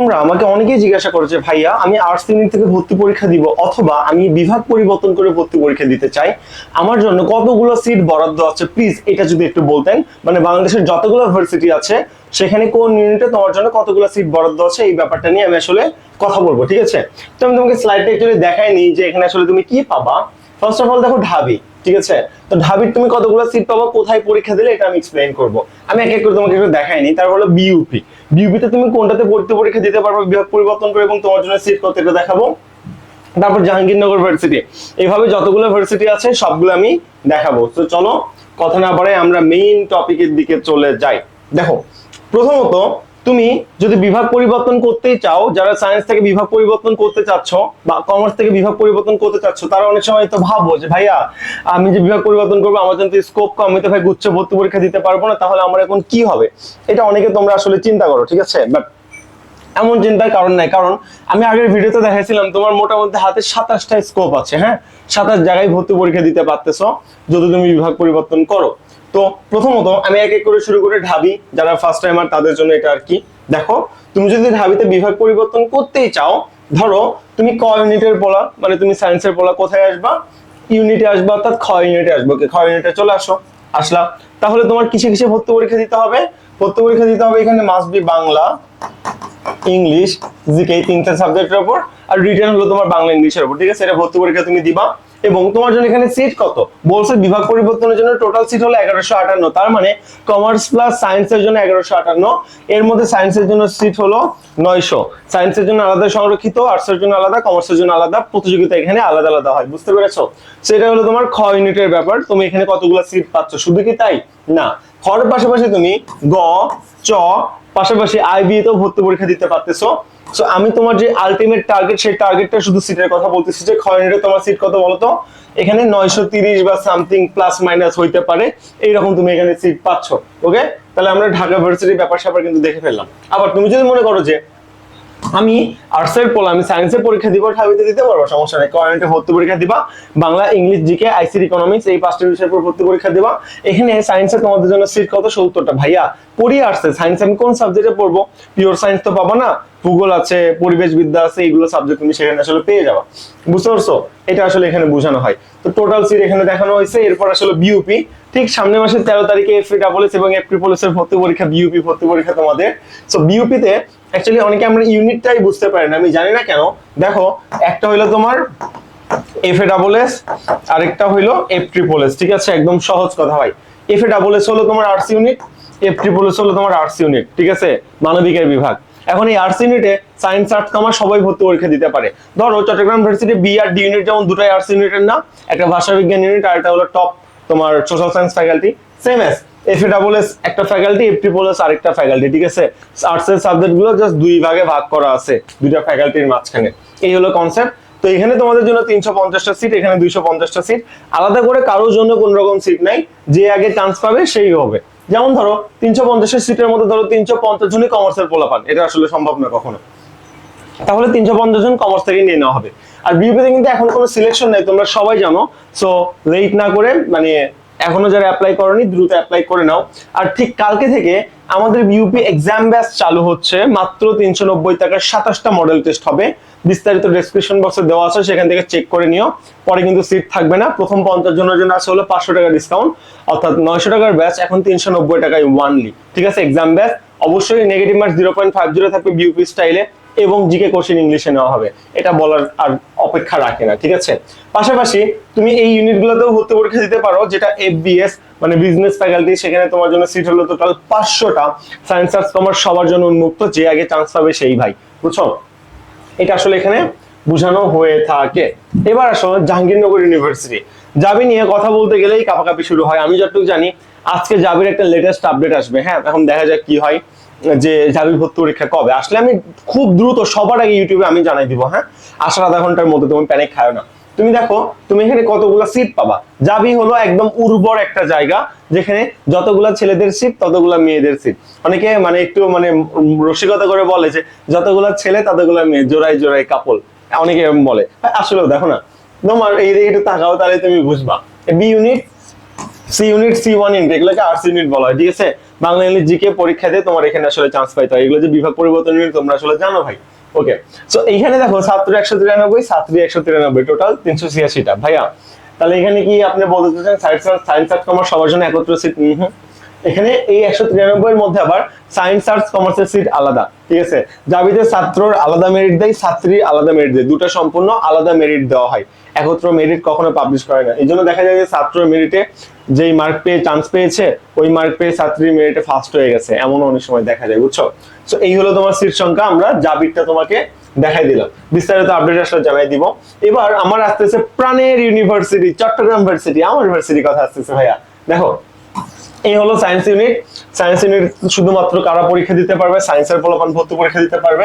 আমাকে অনেকেই জিজ্ঞাসা করেছে, ভাইয়া, আমি আর্টস ইউনিট থেকে ভর্তি পরীক্ষা দিব অথবা আমি বিভাগ পরিবর্তন করে ভর্তি পরীক্ষা দিতে চাই। আমার জন্য কতগুলো সিট বরাদ্দ আছে? প্লিজ এটা যদি একটু বলতেন। মানে বাংলাদেশের যতগুলো ভার্সিটি আছে, সেখানে কোন ইউনিটে তোমার জন্য কতগুলো সিট বরাদ্দ আছে? এই ব্যাপারটা নিয়ে আমি আসলে কথা বলব, ঠিক আছে? তো আমি তোমাকে স্লাইডটা একটু দেখাইনি যে এখানে আসলে তুমি কি পাবা। ফার্স্ট অফ অল দেখো ঢাবি, ঠিক আছে? তো ঢাবির তুমি কতগুলো সিট পাবো? কোথায় পরীক্ষা দিলে? এটা আমি এক্সপ্লেইন করব। আমি এক এক করে তোমাকে একটু দেখাইনি তারপর হলো বিইউপি বিইউপিতে তুমি কোনটাতে ভর্তি পরীক্ষা দিতে পারবে, বিভাগ পরিবর্তন করে এবং তোমার জন্য সিট কত এটা দেখাবো। তারপর জাহাঙ্গীরনগর ভার্সিটি। এইভাবে যতগুলো ভার্সিটি আছে, সবগুলো আমি দেখাবো। তো চলো, কথা না বাড়াই আমরা মেইন টপিকের দিকে চলে যাই। দেখো, প্রথমত তুমি যদি বিভাগ পরিবর্তন করতেই চাও, যারা সায়েন্স থেকে বিভাগ পরিবর্তন করতে চাচ্ছ বা কমার্স থেকে বিভাগ পরিবর্তন করতে চাচ্ছ, তারা অনেক সময় তো ভাবো যে, ভাইয়া, আমি যে বিভাগ পরিবর্তন করব, আমার জন্য স্কোপ কম, আমি তো ভাই গুচ্ছ ভর্তি পরীক্ষা দিতে পারব না, তাহলে আমার এখন কি হবে? এটা অনেকে তোমরা আসলে চিন্তা করো, ঠিক আছে? বাট এমন চিন্তার কারণ নাই, কারণ আমি আগের ভিডিওতে দেখাইছিলাম, তোমার মোটামুটি হাতে সাতাশটা স্কোপ আছে হ্যাঁ? সাতাশ জায়গায় ভর্তি পরীক্ষা দিতে পারতেছো, যদি তুমি বিভাগ পরিবর্তন করো। তো প্রথমত আমি এক এক করে শুরু করে ঢাবি, যারা ফার্স্ট টাইমার তাদের জন্য এটা আর কি। দেখো, তুমি যদি ঢাবিতে বিভাগ পরিবর্তন করতেই চাও, ধরো তুমি ক ইউনিটের পড়া মানে তুমি সায়েন্সের পড়া কোথায় আসবা? ইউনিটে আসবা, অর্থাৎ খ ইউনিটে আসব। খ ইউনিটে চলে আসো, আসলা। তাহলে তোমার কিসে কিসে ভর্তি পরীক্ষা দিতে হবে? ভর্তি পরীক্ষা দিতে হবে এখানে must be Bangla English GK এই তিনটা সাবজেক্টের উপর, আর রিটার্ন হলো তোমার বাংলা ইংলিশের উপর। ঠিক আছে, এটা ভর্তি পরীক্ষা তুমি দিবা। এবং তোমার জন্য এখানে সিট কত? বলছে বিভাগ পরিবর্তনের জন্য টোটাল সিট হলো এগারোশো আটান্ন। তার মানে কমার্স প্লাস সায়েন্সের জন্য এগারোশো আটান্ন। এর মধ্যে সায়েন্সের জন্য সিট হলো নয়শো। সায়েন্সের জন্য আলাদা সংরক্ষিত আর্টসের জন্য আলাদা কমার্সের জন্য আলাদা, প্রতিযোগিতা এখানে আলাদা আলাদা হয়। বুঝতে পেরেছ? সেটা হলো তোমার খ ইউনিটের ব্যাপার। তুমি এখানে কতগুলো সিট পাচ্ছ? শুধু কি তাই? না। খর পাশাপাশি তুমি গ, চ, পাশাপাশি আইবি তেও ভর্তি পরীক্ষা দিতে পারতেছো। সো আমি তোমার যে আলটিমেট টার্গেট সেই টার্গেটটা শুধু সিটের কথা বলতেছি। যে খয়নিটে তোমার সিট কত বলতো? এখানে নয়শো তিরিশ বা সামথিং প্লাস মাইনাস হইতে পারে। এইরকম তুমি এখানে সিট পাচ্ছ ওকে তাহলে আমরা ঢাকা ভার্সিটির ব্যাপার স্যাপার কিন্তু দেখে ফেললাম। আবার তুমি যদি মনে করো যে আমি আর্টসের পড়া আমি সায়েন্সের পরীক্ষা দিব ঢাবিতে দিতে পারব, সমস্যা নেই। কোয়ারেন্টে ভর্তি পরীক্ষা দিবা? বাংলা, ইংলিশ, জিকে আইসির ইকোনমিক্স এই পাঁচটা বিষয়ের উপর ভর্তি পরীক্ষা দিবা। এখানে সায়েন্সে তোমাদের জন্য সিট কত? সত্তরটা। ভাইয়া, পড়ি আর্টসে সায়েন্স আমি কোন সাবজেক্টে পড়ব? পিওর সায়েন্স তো পাবো না। ভূগোল আছে, পরিবেশ বিদ্যা আছে, এইগুলো সাবজেক্ট তুমি সেখানে আসলে পেয়ে যাবা। বুঝতে পারছ? এটা আসলে এখানে বোঝানো হয়। তো টোটাল সিট এখানে দেখানো হয়েছে। এরপর আসলে বিউপি ঠিক সামনে মাসের তেরো তারিখে এফ ডাবলএস এবং এফ ট্রিপলএস ভর্তি পরীক্ষা বিউপি ভর্তি পরীক্ষা তোমাদের। সো বিউপিতে অ্যাকচুয়ালি অনেকে আমরা ইউনিটটাই বুঝতে পারি না, আমি জানি না কেন। দেখো, একটা হইল তোমার এফ এ ডাবল এস আরেকটা হইল এফ ট্রিপল এস ঠিক আছে? একদম সহজ কথা ভাই। এফ এ ডাবল এস হলো তোমার arts unit F triple S হলো তোমার আর্টস ইউনিট ঠিক আছে? মানবিকের বিভাগ। এখন এই আর্টস ইউনিটে সায়েন্স আর্টস কমার সবাই ভর্তি পরীক্ষা দিতে পারে। ধরো, Chattogram university B R D unit যেমন দুটাই আর্টস ইউনিটের না একটা ভাষা বিজ্ঞান ইউনিট আর একটা হলো টপ তোমার social science faculty same S F double S একটা ফ্যাকাল্টি এফ ট্রিপল এস আরেকটা ফ্যাকাল্টি ঠিক আছে? আর্টস এর সাবজেক্টগুলো জাস্ট দুই ভাগে ভাগ করা আছে, দুইটা ফ্যাকাল্টির মাঝখানে। এই হলো কনসেপ্ট তো এখানে তোমাদের জন্য তিনশো পঞ্চাশটা সিট এখানে দুইশো পঞ্চাশটা সিট আলাদা করে কারোর জন্য কোন রকম সিট নাই, যে আগে চান্স পাবে সেই হবে। যেমন ধরো, তিনশো পঞ্চাশের সিটের মধ্যে ধরো তিনশো পঞ্চাশ জনই কমার্সের পোলা পান এটা আসলে সম্ভব না কখনো। তাহলে তিনশো পঞ্চাশ জন কমার্স থেকে নিয়ে নেওয়া হবে। আর বিউপিতে কিন্তু এখন কোনো সিলেকশন নেই, তোমরা সবাই জানো। সো লেট না করে মানে এখনও যারা অ্যাপ্লাই করনি, দ্রুত অ্যাপ্লাই করে নাও। আর ঠিক কালকে থেকে আমাদের বিউপি এক্সাম ব্যাচ চালু হচ্ছে, মাত্র তিনশো নব্বই টাকার সাতাশটা মডেল টেস্ট হবে। বিস্তারিত ডেসক্রিপশন বক্সে দেওয়া আছে, সেখান থেকে চেক করে নিও। পরে কিন্তু সিট থাকবে না। প্রথম পঞ্চাশ জনের জন্য আছে হলো পাঁচশো টাকা ডিসকাউন্ট অর্থাৎ নয়শো টাকার ব্যাচ এখন তিনশো নব্বই টাকায় ওয়ানলি ঠিক আছে এক্সাম ব্যাচ অবশ্যই negative marks zero point five zero থাকবে বিউপি স্টাইলে এবং জিকে কোশ্চেন ইংলিশে নেওয়া হবে। এটা বলার আর অপেক্ষা রাখে না, ঠিক আছে? পাশাপাশি তুমি এই ইউনিটগুলোতেও ভর্তি পরীক্ষা দিতে পারো, যেটা এফবিএস মানে বিজনেস ফ্যাকাল্টি সেখানে তোমার জন্য সিট হলো টোটাল পাঁচশোটা সায়েন্স আর্টস কমার্স সবার জন্য উন্মুক্ত, যে আগে চান্স পাবে সেই ভাই, বুঝছ? এটা আসলে এখানে বোঝানো হয়ে থাকে। এবার আসো জাহাঙ্গীরনগর ইউনিভার্সিটি জাবি নিয়ে কথা বলতে গেলেই কাপাকাপি শুরু হয়। আমি যতটুকু জানি, আজকে জাবির একটা লেটেস্ট আপডেট আসবে। হ্যাঁ এখন দেখা যাক কি হয়। যে জাবি ভর্তি পরীক্ষা কবে? আসলে আমি খুব দ্রুত সবার আগে ইউটিউবে আমি জানাই দিব হ্যাঁ? আসার আধা ঘণ্টার মধ্যে তুমি প্যানিক খায় না। তুমি দেখো তুমি এখানে কতগুলো সিট পাবা? জাবি হলো একদম উর্বর একটা জায়গা যেখানে যতগুলা ছেলেদের সিট ততগুলা মেয়েদের সিট অনেকে মানে একটু মানে রসিকতা করে বলে যে যতগুলা ছেলে ততগুলা মেয়ে জোড়াই জোড়াই কাপল অনেকে বলে। হ্যাঁ, আসলেও দেখো না তোমার এই দিকে একটু তাকাও তাহলে তুমি বুঝবা। B unit C unit C one unit এগুলোকে আর্টস ইউনিট বলা হয় ঠিক আছে? বাংলা ইংলিশ জিকে পরীক্ষা দিয়ে তোমার এখানে আসলে চান্স পাইতে হয়। এগুলো যে বিভাগ পরিবর্তন নিয়ে তোমরা আসলে জানো ভাই। ওকে সো এখানে দেখো, ছাত্র একশো তিরানব্বই, ছাত্রী একশো তিরানব্বই টোটাল তিনশো ছিয়াশিটা। ভাইয়া, তাহলে এখানে কি আপনি বলতে চাচ্ছেন সায়েন্স সায়েন্স আর কমার্স সবার জন্য একত্র সিট এখানে এই একশো তিরানব্বই এর মধ্যে আবার সায়েন্স আর্টস কমার্সের সিট আলাদা, ঠিক আছে? জাবিতে ছাত্রর আলাদা মেরিট দেয় ছাত্রীর আলাদা মেরিট দেয়। দুটো সম্পূর্ণ আলাদা মেরিট দেওয়া হয়। একত্র মেরিট কখনো পাবলিশ করে না। এই জন্য দেখা যায় যে ছাত্র মেরিটে যেই মার্ক পেয়ে চান্স পেয়েছে, ওই মার্ক পেয়ে ছাত্রীর মেরিটে ফার্স্ট হয়ে গেছে। এমন অনেক সময় দেখা যায়, বুঝছ? তো এই হলো তোমার সিট সংখ্যা। আমরা জাবিরটা তোমাকে দেখাই দিলাম। বিস্তারিত আপডেট আসলে জানাই দিব। এবার আমার আসতেছে প্রাণের ইউনিভার্সিটি চট্টগ্রাম ইউনিভার্সিটি আমার ইউনিভার্সিটি কথা আসতেছে ভাইয়া। দেখো এই হলো সায়েন্স ইউনিট সায়েন্স ইউনিট শুধুমাত্র কারা পরীক্ষা দিতে পারবে? সায়েন্সের ফলাফল ভর্তি পরীক্ষা দিতে পারবে।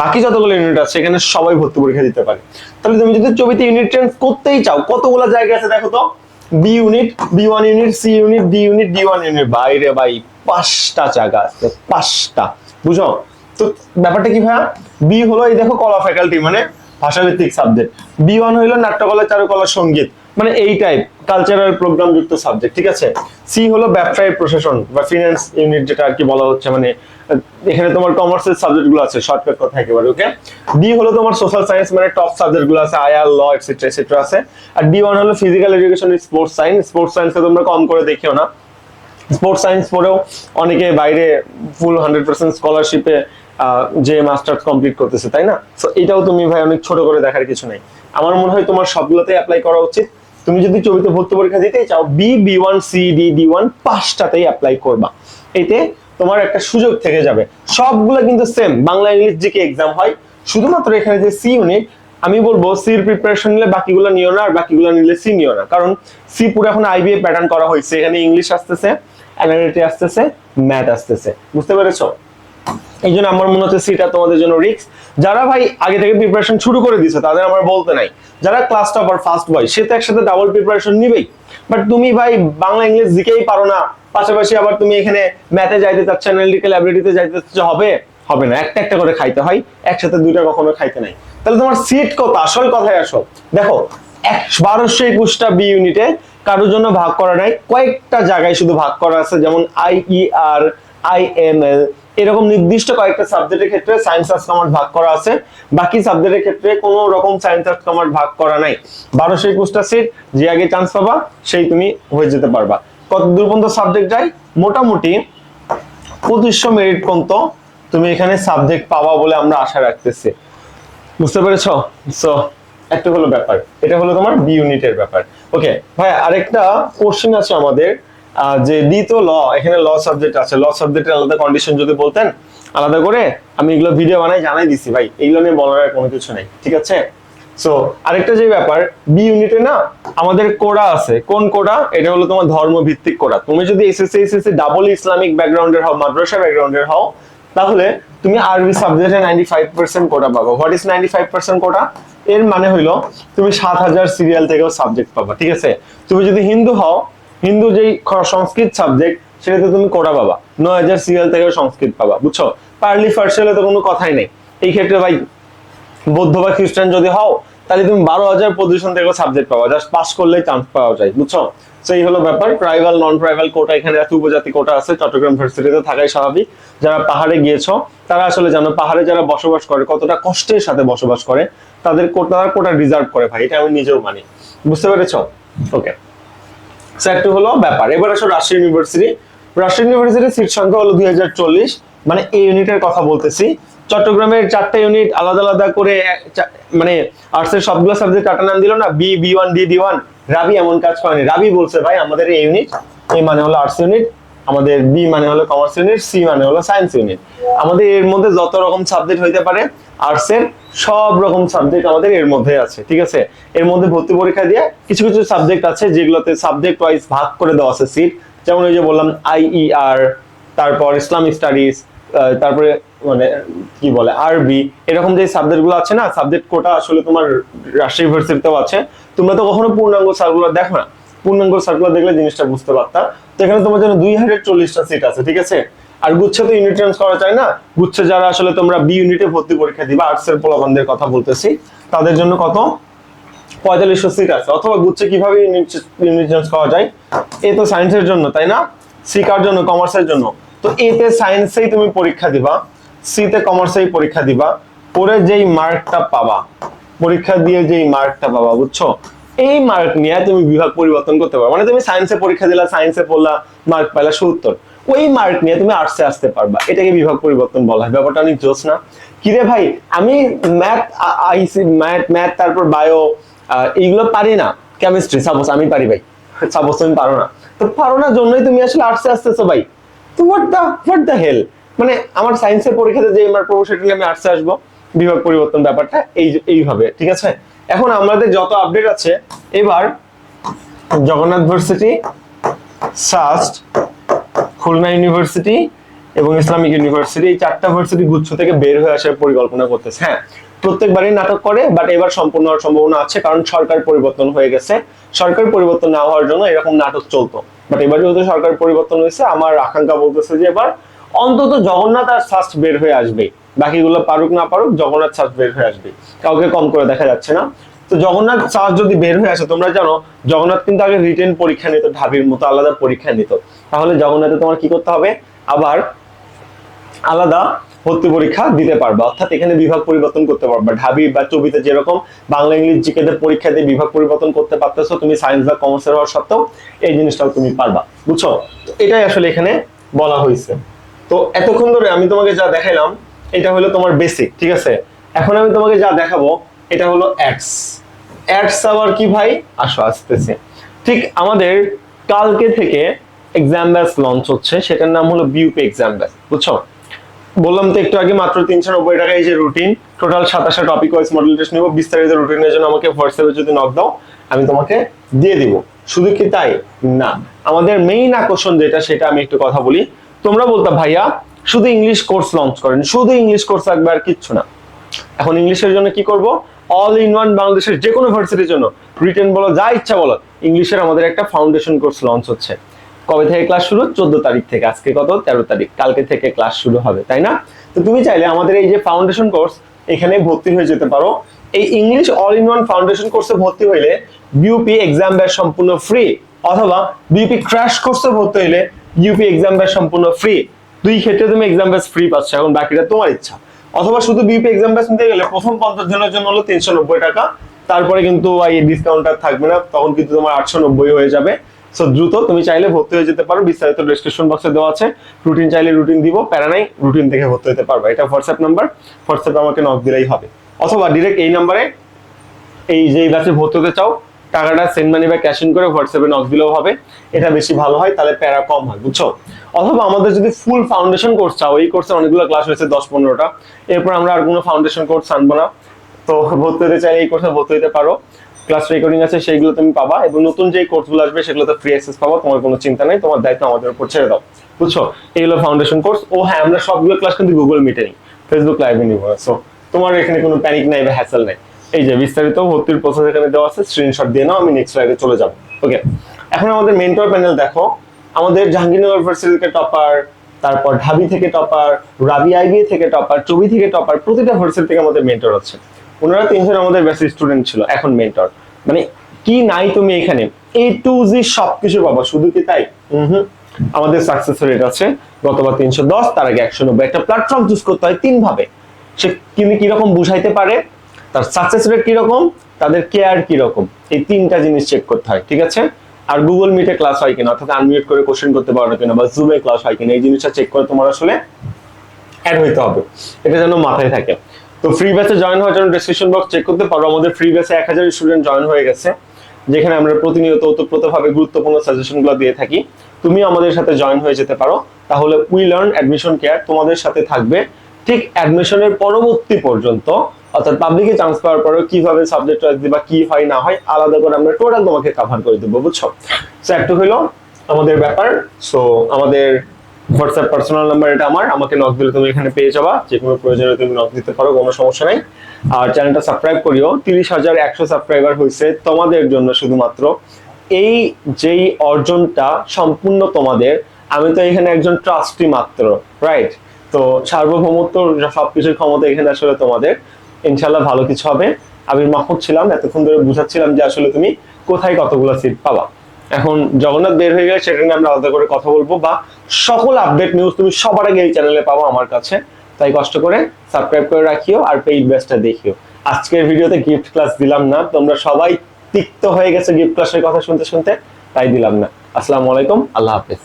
বাকি যতগুলো ইউনিট আছে সেখানে সবাই ভর্তি পরীক্ষা দিতে পারে। তাহলে তুমি যদি ছবিতে ইউনিট চেঞ্জ করতেই চাও, কতগুলো জায়গা আছে দেখো তো? B unit B one unit C unit D unit D one unit বাইরে ভাই, পাঁচটা জায়গা আছে, পাঁচটা। বুঝো? তো ব্যাপারটা কি ভাইয়া? বি হলো, এই দেখো কলা ফ্যাকাল্টি মানে ভাষাভিত্তিক সাবজেক্ট বি ওয়ান হইল নাট্যকলা, চারুকলা, সংগীত। মানে এই টাইপ কালচারাল প্রোগ্রাম যুক্ত সাবজেক্ট ঠিক আছে? সি হলো ব্যবসায়ী প্রশাসন বা ফিনান্স ইউনিট যেটা আর কি বলা হচ্ছে মানে এখানে তোমার কমার্সের সাবজেক্টগুলো আছে শর্টকাট কথা একেবারে ওকে ডি হলো তোমার সোশ্যাল সায়েন্স মানে টপ সাবজেক্টগুলো আছে আইআর ল এটসেট্রা এটসেট্রা আছে। আর ডি ওয়ান হলো physical education sports science sports সায়েন্সকে তোমরা কম করে দেখিও না। স্পোর্টস সায়েন্স পড়েও অনেকে বাইরে ফুল হান্ড্রেড পার্সেন্ট স্কলারশিপে যে মাস্টার্স কমপ্লিট করতেছে, তাই না? তো এটাও তুমি ভাই অনেক ছোট করে দেখার কিছু নাই। আমার মনে হয় তোমার সবগুলোতে অ্যাপ্লাই করা উচিত। তুমি যদি চবিতে ভর্তি পরীক্ষা দিতেই চাও B B one C D D one পাঁচটাতেই apply করবা। এতে তোমার একটা সুযোগ থেকে যাবে। সবগুলো কিন্তু same Bangla, English GK exam হয়, শুধুমাত্র এখানে যে সি ইউনিট আমি বলব সির প্রিপারেশন নিলে বাকিগুলো নিও না, আর বাকিগুলো নিলে সি নিও না। কারণ সি পুরো এখন আইবিএ প্যাটার্ন করা হয়েছে। এখানে ইংলিশ আসতেছে অ্যানালিটি আসতেছে ম্যাথ আসতেছে। বুঝতে পেরেছ? এই জন্য আমার মনে হচ্ছে সিটা তোমাদের জন্য রিস্ক যারা ভাই আগে থেকে প্রিপারেশন শুরু করে দিছে তাদের আমার বলতে নাই। যারা ক্লাস টপার ফার্স্ট বয় সে তো একসাথে ডাবল প্রিপারেশন নিবেই। বাট তুমি ভাই বাংলা ইংলিশ দিকেই পারো না। পাশাপাশি আবার তুমি এখানে ম্যাথে যাইতে চাচ্ছ অ্যানালিটিক্যাল অ্যাবিলিটিতে যাইতে চাচ্ছ, হবে? হবে না। একটা একটা করে খাইতে হয়, একসাথে দুইটা কখনো খাইতে নাই। তাহলে তোমার সিট কত? আসল কথায় আসো দেখো বারোশো একুশটা বি ইউনিটে কারোর জন্য ভাগ করা নাই। কয়েকটা জায়গায় শুধু ভাগ করা আছে, যেমন আইইআর আইএমএল এরকম নির্দিষ্ট কয়েকটা সাবজেক্টের ক্ষেত্রে সায়েন্স আর্টস কমার্স ভাগ করা আছে। বাকি সাবজেক্টের ক্ষেত্রে কোনো রকম সায়েন্স আর্টস কমার্স ভাগ করা নাই। বারোশো একুশটা সিট যে আগে চান্স পাবা, সেই তুমি হয়ে যেতে পারবা। কত দূর পর্যন্ত সাবজেক্ট যায়? মোটামুটি পঁচিশশো মেরিট পর্যন্ত তুমি এখানে সাবজেক্ট পাবা বলে আমরা আশা রাখতেছি। বুঝতে পেরেছ? সো একটা হলো ব্যাপার। এটা হলো তোমার বি ইউনিটের ব্যাপার। ওকে ভাই আরেকটা কোশ্চেন আছে আমাদের। যে তো ল, এখানে ল সাবজেক্ট আছে। ল সাবজেক্টের আলাদা কন্ডিশন যদি বলতেন, আলাদা করে আমি এগুলো ভিডিও বানাই, জানাই দিছি। ভাই, এগুলো নিয়ে বলার কোনো কিছু নেই, ঠিক আছে? সো আরেকটা যে ব্যাপার বি ইউনিটে না, আমাদের কোডা আছে। কোন কোডা? এটা হলো তোমার ধর্ম ভিত্তিক কোডা। তুমি যদি এসএসসি এসএসসি ডাবল ইসলামিক ব্যাকগ্রাউন্ডের হও, মাদ্রাসা ব্যাকগ্রাউন্ডের হও, তাহলে তুমি আরবি সাবজেক্টে নাইনটি ফাইভ পার্সেন্ট কোটা পাবো। What is ninety five percent quota এর মানে হইল, তুমি সাত হাজার সিরিয়াল থেকেও সাবজেক্ট পাবা, ঠিক আছে? তুমি যদি হিন্দু হও হিন্দু যেই সংস্কৃত সাবজেক্ট সেটাতে তুমি কোটা পাবা। নয় হাজার সিরিয়াল থেকে সংস্কৃত পাবা, বুঝছ? পার্লি ফার্সেলে তো কোনো কথাই নেই। এই ক্ষেত্রে ভাই, বৌদ্ধ বা খ্রিস্টান যদি হও, তাহলে তুমি বারো হাজার পজিশন থেকে সাবজেক্ট পাওয়া জাস্ট পাস করলেই চান্স পাওয়া যায়, বুঝছ? তো এই হলো ব্যাপার। ট্রাইবাল নন ট্রাইবাল কোটা, এখানে এত উপজাতি কোটা আছে, চট্টগ্রাম ইউনিভার্সিটিতে থাকাই স্বাভাবিক। যারা পাহাড়ে গিয়েছো, তারা আসলে জানো, পাহাড়ে যারা বসবাস করে, কতটা কষ্টের সাথে বসবাস করে, তাদের কোটা কোটা ডিজার্ভ করে ভাই, এটা আমি নিজেও মানি। বুঝতে পেরেছ? ওকে সো একটু হলো ব্যাপার। এবার আসো রাজশাহী ইউনিভার্সিটি রাজশাহী ইউনিভার্সিটির সিট সংখ্যা হলো দুই হাজার চল্লিশ। মানে এই ইউনিটের কথা বলতেছি। চট্টগ্রামের চারটা ইউনিট আলাদা আলাদা করে মানে আর্টসের সবগুলো সাবজেক্ট চারটা নাম দিল না B B one D D one Rabi এমন কাজ করেনি। রাবি বলছে, ভাই, আমাদের এই ইউনিট এই মানে হলো আর্টস ইউনিট আমাদের বি মানে হলো কমার্স ইউনিট সি মানে হলো সায়েন্স ইউনিট আমাদের এর মধ্যে যত রকম সাবজেক্ট হইতে পারে আর্টস এর সব রকম সাবজেক্ট আমাদের এর মধ্যে আছে, ঠিক আছে? এর মধ্যে ভর্তি পরীক্ষা দিয়ে কিছু কিছু সাবজেক্ট আছে যেগুলোতে সাবজেক্ট ওয়াইজ ভাগ করে দেওয়া আছে সিট যেমন ওই যে বললাম আইইআর তারপর ইসলামিক স্টাডিজ তারপরে মানে কি বলে আরবি এরকম যে সাবজেক্টগুলো আছে না সাবজেক্ট কোটা আসলে তোমার রাজশাহী ইউনিভার্সিটিতেও আছে। তোমরা তো কখনো পূর্ণাঙ্গ সার্কুলার দেখো না? পূর্ণাঙ্গ সার্কুলার দেখলে জিনিসটা বুঝতে পারতা। তো এখানে তোমার জন্য দুই হাজার চল্লিশটা সিট আছে, ঠিক আছে? আর গুচ্ছে তো ইউনিট চেঞ্জ করা যায় না। গুচ্ছে যারা আসলে তোমরা বি ইউনিটে ভর্তি পরীক্ষা দিবা আর্টস এর পোলাপানদের কথা বলতেছি, তাদের জন্য কত? পঁয়তাল্লিশশো সিট আছে। অথবা গুচ্ছে কীভাবে ইউনিট চেঞ্জ করা যায়? এ তো সায়েন্সের জন্য, তাই না? সি কার জন্য? কমার্সের জন্য। তো এতে সায়েন্সেই তুমি পরীক্ষা দিবা সিতে কমার্সেই পরীক্ষা দিবা পরে যেই মার্কটা পাবা, পরীক্ষা দিয়ে যেই মার্কটা পাবা, বুঝছ? এই মার্ক নিয়ে তুমি বিভাগ পরিবর্তন করতে পারো। মানে তুমি সায়েন্সে পরীক্ষা দিলা সায়েন্সে পড়লা মার্ক পাইলা সত্তর। ওই মার্ক নিয়ে তুমি আর্টসে আসতে পারবা। এটাকে বিভাগ পরিবর্তন বলা হয়। ব্যাপারটা অনেক জোস না? কিরে ভাই, আমি ম্যাথ আইসি ম্যাথ ম্যাথ তারপর বায়ো এইগুলো পারি না। কেমিস্ট্রি সাপোজ আমি পারি ভাই। সাপোজ তুমি পারো না। তো পারো না জন্যই তুমি আসলে আর্টসে আসতেছো ভাই। তো what the what the hell মানে আমার সায়েন্সের পরীক্ষাতে যে মার্ক পাবো সেটা আমি আর্টসে আসব। বিভাগ পরিবর্তন ব্যাপারটা এই এইভাবে, ঠিক আছে? এখন আমাদের যত আপডেট আছে, এবার Jagannath varsity SUST Khulna university এবং ইসলামিক ইউনিভার্সিটি এই চারটা ভার্সিটি গুচ্ছ থেকে বের হয়ে আসার পরিকল্পনা করতেছে। হ্যাঁ প্রত্যেকবারই নাটক করে বাট এবার সম্পূর্ণ হওয়ার সম্ভাবনা আছে কারণ সরকার পরিবর্তন হয়ে গেছে। সরকার পরিবর্তন না হওয়ার জন্য এরকম নাটক চলতো। বাট এবার যেহেতু সরকার পরিবর্তন হয়েছে, আমার আকাঙ্ক্ষা বলতেছে যে এবার অন্তত জগন্নাথ আর সাস্ট বের হয়ে আসবে। বাকিগুলো পারুক না পারুক, জগন্নাথ সাস্ট বের হয়ে আসবে। কাউকে কম করে দেখা যাচ্ছে না। তো জগন্নাথ সাস্ট যদি বের হয়ে আসে, তোমরা জানো, জগন্নাথ কিন্তু আগে রিটেন পরীক্ষা নিত, ঢাবির মতো আলাদা পরীক্ষা নিত। তাহলে জগন্নাথে তোমার কি করতে হবে? আবার আলাদা ভর্তি পরীক্ষা দিতে পারবে। অর্থাৎ এখানে বিভাগ পরিবর্তন করতে পারবে। ঢাবি বা চবিতে যেরকম বাংলা, ইংলিশ, জিকেতে পরীক্ষা দিয়ে বিভাগ পরিবর্তন করতে পারতেছো, তুমি সায়েন্স বা কমার্সের হওয়ার সত্ত্বেও এই জিনিসটাও তুমি পারবা। বুঝছ? এটাই আসলে এখানে বলা হয়েছে। তো এতক্ষণ ধরে আমি তোমাকে যা দেখাইলাম, এটা হলো তোমার বেসিক ঠিক আছে? এখন আমি তোমাকে যা দেখাবো এটা হলো এক্স এক্স আবার কি ভাই? আসো, আসতেছে। ঠিক আমাদের কালকে থেকে এক্সাম ব্যাচ লঞ্চ হচ্ছে, সেটার নাম হলো বিউপি এক্সাম ব্যাচ বুঝছ? বললাম তো একটু আগে মাত্র তিনশো নব্বই টাকা এই যে রুটিন টোটাল সাতাশটা টপিক ওয়াইজ মডেল টেস্ট নিবো, বিস্তারিত রুটিনের জন্য আমাকে হোয়াটসঅ্যাপে যদি নক দাও, আমি তোমাকে দিয়ে দিব। শুধু কি তাই? না। আমাদের মেইন আকর্ষণ যেটা, সেটা আমি একটু কথা বলি। তোমরা বলতে, ভাইয়া, শুধু ইংলিশ কোর্স লঞ্চ করেন। শুধু ইংলিশ কোর্স থাকবে আর কিচ্ছু না। এখন ইংলিশের জন্য কি করব? অল ইন ওয়ান বাংলাদেশের যে কোনো ভার্সিটির জন্য। রিটেন বলো, যা ইচ্ছা বলো। ইংলিশের আমাদের একটা ফাউন্ডেশন কোর্স লঞ্চ হচ্ছে। কবে থেকে ক্লাস শুরু? চোদ্দ তারিখ থেকে। আজকে কত? তেরো তারিখ। কালকে থেকে ক্লাস শুরু হবে, তাই না? তো তুমি চাইলে আমাদের এই যে ফাউন্ডেশন কোর্স এখানে ভর্তি হয়ে যেতে পারো। এই English all in one foundation কোর্সে ভর্তি হইলে বিউপি এক্সাম ব্যাচ সম্পূর্ণ ফ্রি অথবা বিউপি ক্র্যাশ কোর্সে ভর্তি হইলে ইউপি এক্সাম ব্যাচ সম্পূর্ণ ফ্রি দুই ক্ষেত্রে তুমি এক্সাম ব্যাচ ফ্রি পাচ্ছ, এখন বাকিটা তোমার ইচ্ছা। অথবা শুধু বিপি এক্সাম ব্যাচ নিতে গেলে প্রথম পঞ্চাশ জনের জন্য হলো তিনশো নব্বই টাকা। তারপরে কিন্তু এই ডিসকাউন্ট আর থাকবে না, তখন কিন্তু তোমার আটশো নব্বই হয়ে যাবে। সো দ্রুত তুমি চাইলে ভর্তি হয়ে যেতে পারো। বিস্তারিত ডিসক্রিপশন বক্সে দেওয়া আছে। রুটিন চাইলে রুটিন দিব, প্যারা নাই রুটিন দেখে ভর্তি হতে পারবে। এটা হোয়াটসঅ্যাপ নাম্বার হোয়াটসঅ্যাপে আমাকে নক দিলেই হবে। অথবা ডিরেক্ট এই নাম্বারে এই যে ব্যাচে ভর্তি হতে চাও টাকাটা সেন্ড মানি বা ক্যাশ ইন করে হোয়াটসঅ্যাপে নক দিলেও হবে। এটা বেশি ভালো হয়, তাহলে প্যারা কম হয়, বুঝছ? অথবা আমাদের যদি ফুল ফাউন্ডেশন কোর্স চাও, এই কোর্সে অনেকগুলো ক্লাস হয়েছে, দশ পনেরোটা। এরপর আমরা আর কোনো ফাউন্ডেশন কোর্স আনব না। তো ভর্তি হতে চাইলে এই কোর্সে ভর্তি হতে পারো। ক্লাস রেকর্ডিং আছে সেইগুলো তুমি পাবা। এবং নতুন যে কোর্সগুলো আসবে, সেগুলোতে ফ্রি অ্যাক্সেস পাবা। তোমার কোনো চিন্তা নেই, তোমার দায়িত্ব আমাদের উপর ছেড়ে দাও, বুঝছ? এইগুলো ফাউন্ডেশন কোর্স ও হ্যাঁ আমরা সবগুলো ক্লাস কিন্তু গুগল মিটে নিই। ফেসবুক লাইভে নিব। সো তোমার এখানে কোনো প্যানিক নাই বা হ্যাসেল নাই। এই যে বিস্তারিত ভর্তির প্রসেস এখানে দেওয়া আছে স্ক্রিনশট দিয়ে নাও, আমি নেক্সট লাইভে চলে যাব ওকে এখন আমাদের মেন্টর প্যানেল দেখো, আমাদের জাহাঙ্গীরনগর থেকে টপার তারপর ঢাবি থেকে টপার রাবি আইবি থেকে টপার চবি থেকে টপার প্রতিটা ভার্সিটি থেকে আমাদের মেন্টর আছে। ওনারা তিনজন আমাদের বেশি স্টুডেন্ট ছিল, এখন মেন্টর মানে কি নাই তুমি এখানে? এ টু জি সবকিছু পাবা, শুধু কি তাই? হুম আমাদের সাকসেস রেট আছে গতবার তিনশো দশ, তার আগে একশো নব্বই। একটা প্ল্যাটফর্ম চুজ করতে হয় তিন ভাবে সে তিনি কীরকম বুঝাইতে পারে? তার সাকসেস রেট কীরকম, তাদের কেয়ার কীরকম, এই তিনটা জিনিস চেক করতে হয়, ঠিক আছে? আর গুগল মিটে ক্লাস হয় কিনা, অর্থাৎ আনমিউট করে কোশ্চেন করতে পারো কিনা, বা জুমে ক্লাস হয় কিনা, এই জিনিসটা চেক করে তোমার আসলে অ্যাড হইতে হবে। এটা যেন মাথায় থাকে। তো ফ্রি ব্যাচে জয়েন হওয়ার জন্য ডিসক্রিপশন বক্স চেক করতে পারো। আমাদের ফ্রি ব্যাচে এক হাজার স্টুডেন্ট জয়েন হয়ে গেছে, যেখানে আমরা প্রতিনিয়ত ওতপ্রোতভাবে গুরুত্বপূর্ণ সাজেশনগুলো দিয়ে থাকি। তুমি আমাদের সাথে জয়েন হয়ে যেতে পারো। তাহলে উই লার্ন অ্যাডমিশন কেয়ার তোমাদের সাথে থাকবে। ঠিক অ্যাডমিশনের পরবর্তী পর্যন্ত অর্থাৎ পাবলিকে চান্স পাওয়ার পরেও কীভাবে সাবজেক্ট চয়েস দিবা কি হয়, না হয়, আলাদা করে আমরা টোটাল তোমাকে কভার করে দেবো, বুঝছ? সো একটু হইল আমাদের ব্যাপার। সো আমাদের হোয়াটসঅ্যাপ পার্সোনাল নাম্বার এটা আমার। আমাকে নক দিলে তুমি এখানে পেয়ে যাবা। যে কোনো প্রয়োজনে তুমি নক দিতে পারো, কোনো সমস্যা নাই। আর চ্যানেলটা সাবস্ক্রাইব করিও। তিরিশ হাজার একশো সাবস্ক্রাইবার হয়েছে তোমাদের জন্য শুধুমাত্র। এই যেই অর্জনটা সম্পূর্ণ তোমাদের, আমি তো এখানে একজন ট্রাস্টি মাত্র রাইট তো সার্বভৌমত্ব সবকিছুর ক্ষমতা এখানে আসলে তোমাদের। ইনশাল্লাহ ভালো কিছু হবে। আমি মাহমুদ ছিলাম, এতক্ষণ ধরে বুঝাচ্ছিলাম যে আসলে তুমি কোথায় কতগুলো সিট পাবা। এখন জগন্নাথ বের হয়ে গেলে সেটা নিয়ে আমরা আলাদা করে কথা বলব বা সকল আপডেট নিউজ তুমি সবার আগে এই চ্যানেলে পাবো আমার কাছে। তাই কষ্ট করে সাবস্ক্রাইব করে রাখিও আর পেইড ব্যাচটা দেখিও। আজকের ভিডিওতে গিফট ক্লাস দিলাম না, তোমরা সবাই তিক্ত হয়ে গেছে গিফট ক্লাসের কথা শুনতে শুনতে, তাই দিলাম না। আসসালামু আলাইকুম, আল্লাহ হাফেজ।